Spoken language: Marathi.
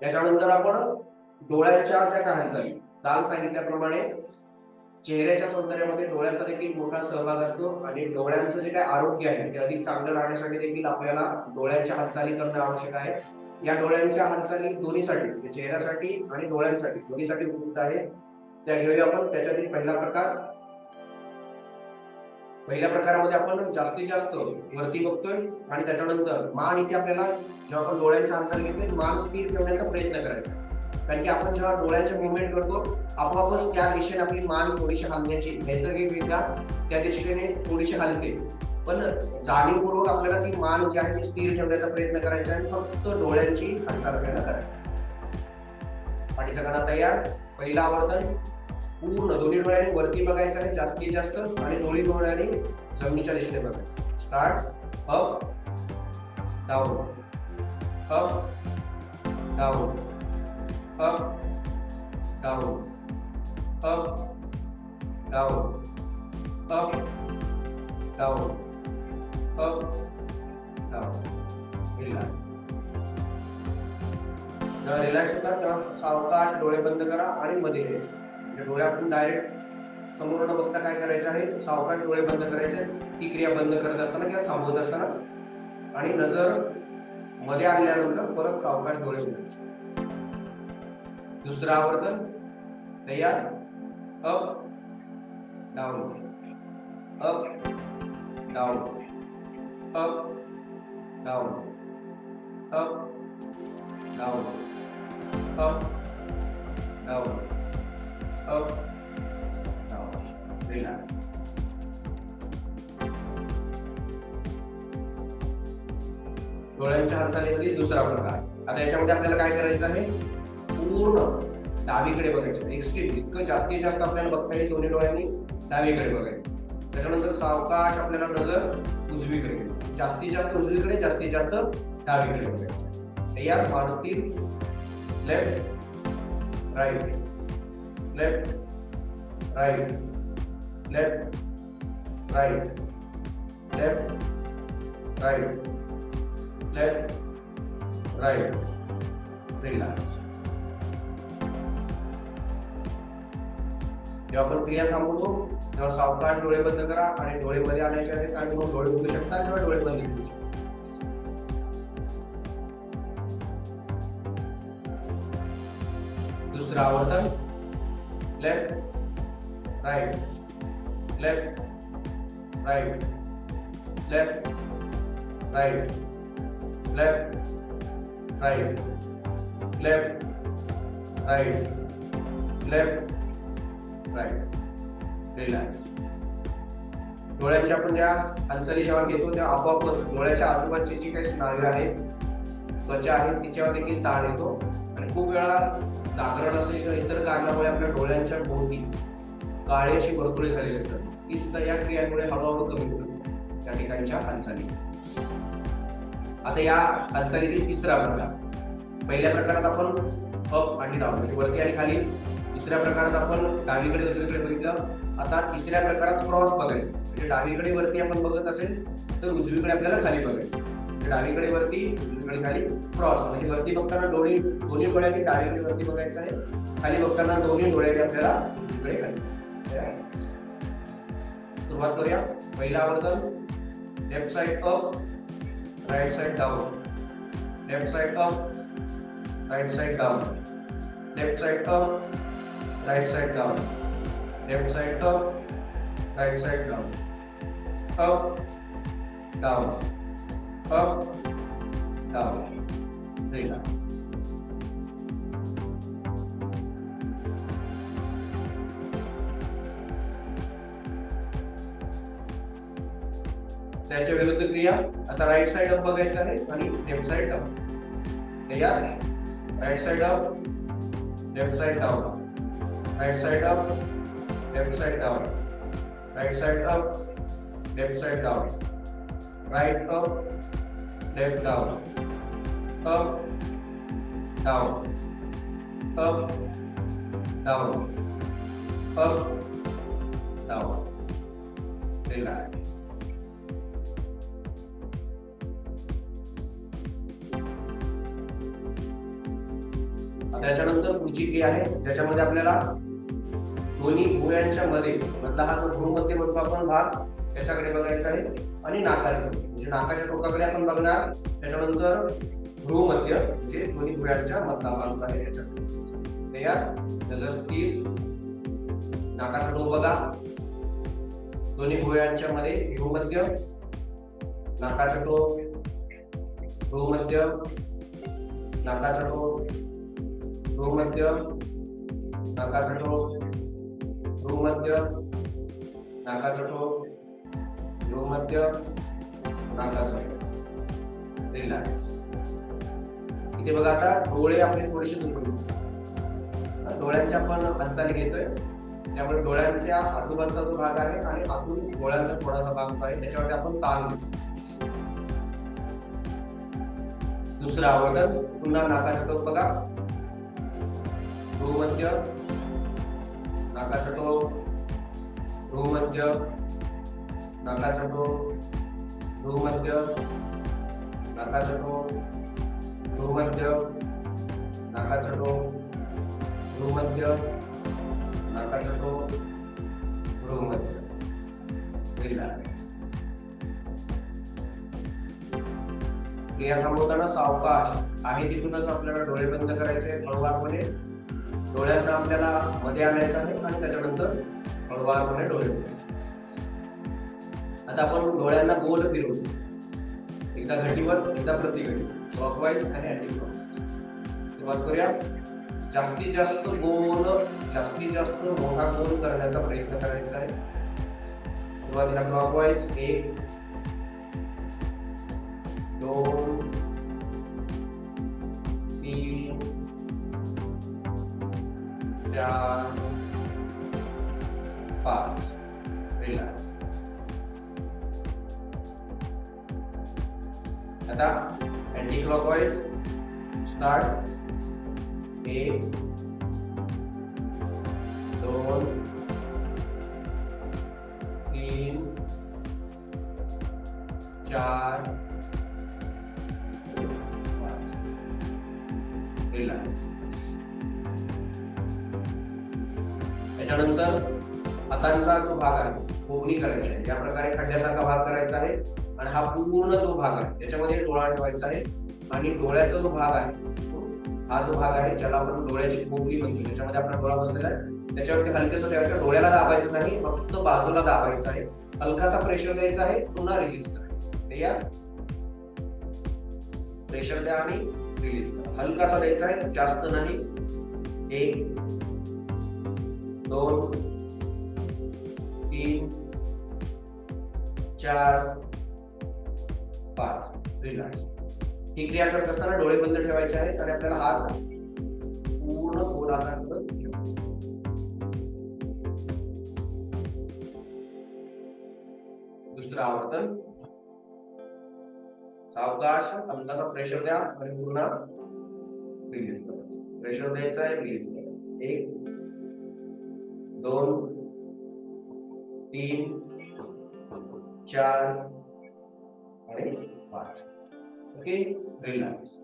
त्याच्यानंतर आपण डोळ्यांच्या ज्या काय हालचाली काल सांगितल्याप्रमाणे चेहऱ्याच्या सौंदर्यामध्ये डोळ्याचा देखील मोठा सहभाग असतो आणि डोळ्यांचं जे काय आरोग्य आहे ते अधिक चांगलं राहण्यासाठी देखील आपल्याला डोळ्यांच्या हालचाली करणं आवश्यक आहे. या डोळ्यांच्या हालचाली दोन्हीसाठी म्हणजे चेहऱ्यासाठी आणि डोळ्यांसाठी दोन्हीसाठी उपयुक्त आहे. त्या घेऊया आपण. त्याच्यातील पहिला प्रकार पहिल्या प्रकारामध्ये आपण जास्तीत जास्त वरती बघतोय आणि त्याच्यानंतर मान इथे आपल्याला जेव्हा आपण डोळ्यांचा हालचाल घेतोय मान स्थिर ठेवण्याचा प्रयत्न करायचा. कारण की आपण जेव्हा डोळ्यांचे मुवमेंट करतो आपोआपच त्या दिशेने आपली मान थोडीशी हलण्याची नैसर्गिकरित्या त्या दिशेने थोडीशी हलते. पण जाणीवपूर्वक आपल्याला ती मान जी आहे ती स्थिर ठेवण्याचा प्रयत्न करायचा आणि फक्त डोळ्यांची हालचाल आपल्याला करायची. पाठीचा कणा तयार पहिला आवर्तन पूर्ण दोन्ही डोळ्याने वरती बघायचं आहे जास्तीत जास्त आणि दोन्ही डोळ्याने जमिनीच्या दिशेने बघायचं. Start up down up down up down up down up down up down relax जेव्हा रिलॅक्स होतात तेव्हा सावकाश डोळे बंद करा आणि मध्ये यायचं. म्हणजे डोळे आपण डायरेक्ट समोर न बघता काय करायचं आहे? सावकाश डोळे बंद करायचे ती क्रिया बंद करत असताना किंवा थांबवत असताना आणि नजरमध्ये आणल्यानंतर परत सावकाश डोळे उघडायचे. दुसरं आवर्तन तयार up down up down up down up down up down up down relax डोळ्यांच्या हालचालीमध्ये दुसरा प्रकार आता याच्यामध्ये आपल्याला काय करायचं आहे? पूर्ण डावीकडे बघायचं एक्स्ट्रीम जितकं जास्तीत जास्त आपल्याला बघता येईल दोन्ही डोळ्यांनी डावीकडे बघायचं त्याच्यानंतर सावकाश आपल्याला नजर उजवीकडे जास्तीत जास्त उजवीकडे जास्तीत जास्त डावीकडे बघायचं तयार माणसतील left right left, right, left, right, left, right, left, right, relax. जेव्हा आपण क्रिया थांबवतो तेव्हा सावकाश डोळे बंद करा आणि डोळे मध्ये आणायचे आहेत आणि मग डोळे उघडू शकता किंवा डोळे बंद करू शकता. दुसरं आवर्तन. Left right left right left right left right left right left right relax डोळ्यांच्या आपण ज्या हालचाली जेव्हा घेतो त्या आपोआपच डोळ्याच्या आजूबाजूची जी काही स्नायू आहेत त्वचा आहे तिच्यावर देखील ताण येतो. आणि खूप वेळा जागरण असेल किंवा इतर कारणामुळे आपल्या डोळ्यांच्या भोवती काळी अशी वर्तुळे झालेली असतात. ती सुद्धा या क्रियांमुळे हळूहळू कमी होतात. त्या ठिकाणच्या हालचाली. आता या हालचालीतील तिसरा प्रकार. पहिल्या प्रकारात आपण अप आणि डाऊन म्हणजे वरती आणि खाली. दुसऱ्या प्रकारात आपण डावीकडे उजवीकडे बघितलं. आता तिसऱ्या प्रकारात क्रॉस बघायचं. म्हणजे डावीकडे वरती आपण बघत असेल तर उजवीकडे आपल्याला खाली बघायचं. डावीकडे वरती उजवीकडे खाली क्रॉस म्हणजे वरती बघताना दोन्ही दोन्ही डोळ्यांनी डावीकडे वरती बघायचं आहे. खाली बघताना दोन्ही डोळ्यांनी आपल्याला उजवीकडे खाली सुरुवात करूया. पहिला आवर्तन left side up right side down left side up right side down left side up right side down left side up right side down up down up, down relax त्याच्या विरुद्ध क्रिया. आता राईट साइड अप बघायचं आहे आणि लेफ्ट साइड डाऊन तयार right side up left side down right side up left side down right side up left side down right up left down. Up down. Up down. Up down. Relax. त्याच्यानंतर पुढची क्रिया आहे ज्याच्यामध्ये आपल्याला दोन्ही भुयांच्या मध्ये मधला हा जो भ्रूमध्य म्हणतो आपण भाग त्याच्याकडे बघायचा आहे. आणि नाकाच्या म्हणजे नाकाच्या टोकाकडे आपण बघणार त्याच्यानंतर भ्रूमध्य म्हणजे दोन्ही भुयांच्या मधला माणूस आहे त्याच्याकडे. तयार नाकाचा डोक बघा. दोन्ही भुयांच्या मध्ये भ्रूमध्य. नाकाचा टोक. भ्रूमध्य. नाकाचा टोक. भ्रूमध्य. नाकाचा टोक. भ्रूमध्य. नाकाचा टोक. भ्रूमध्य नाकाचा रिलॅक्स इथे बघा आता डोळे आपले थोडेसे दुखून डोळ्यांच्या आपण हालचाली घेतोय. त्यामुळे डोळ्यांच्या आजूबाजूचा जो भाग आहे आणि आतून डोळ्यांचा थोडासा भाग जो आहे त्याच्यावरती आपण ताण घेतो दुसरं आवर्तन पुन्हा नाकाचा टोक बघा. भ्रूमध्य नाकाचा टोक. भ्रूमध्य नकाचा तो भूमध्य नकाचा तो भूमध्य नकाचा तो भूमध्य नकाचा तो भूमध्य रिलॅक्स क्रिया थांबवताना सावकाश आहे तिथूनच आपल्याला डोळे बंद करायचे हळूवारपणे डोळ्यांना आपल्याला मध्ये आणायचं आहे आणि त्याच्यानंतर हळूवारपणे डोळे उघडायचे आता आपण डोळ्यांना गोल फिरवतो एकदा घटीवर एकदा प्रति घटी क्लॉकवाईज आणि अँटी सुरुवात करूया. जास्तीत जास्त गोल जास्तीत जास्त मोठा गोल करण्याचा प्रयत्न करायचा आहे. सुरुवातीला क्लॉकवाईज एक दोन तीन चार पाच. रिलॅक्स आता अँटी क्लॉकवाईज स्टार्ट. एक दोन तीन चार पाच. रिलॅक्स त्याच्यानंतर हातांचा जो भाग आहे कोबणी करायची आहे. या प्रकारे खड्ड्यासारखा भाग करायचा आहे आणि हा पूर्ण जो भाग आहे त्याच्यामध्ये डोळा ठेवायचा आहे आणि डोळ्याचा जो भाग आहे हा जो भाग आहे ज्याला आपण डोळ्याची कोबणी म्हणतो ज्याच्यामध्ये आपला डोळा बसलेला आहे त्याच्यावरती हलकेच ठेवायचं डोळ्याला दाबायचं नाही फक्त बाजूला दाबायचं आहे. हलकासा प्रेशर द्यायचा आहे पुन्हा रिलीज करायचं या प्रेशर द्या आणि रिलीज करा. हलकासा द्यायचा आहे जास्त नाही. एक दोन तीन चार पाच. रिलॅक्स ही क्रिया करत असताना डोळे बंद ठेवायचे आहेत आणि आपल्याला हात पूर्ण गोल हातांवर दुसरं आवर्तन. सावकाश अंगाचा प्रेशर द्या आणि पूर्ण रिलीज करायचं प्रेशर द्यायचा आहे रिलीज करायचं एक दोन तीन चार आणि पाच. Okay relax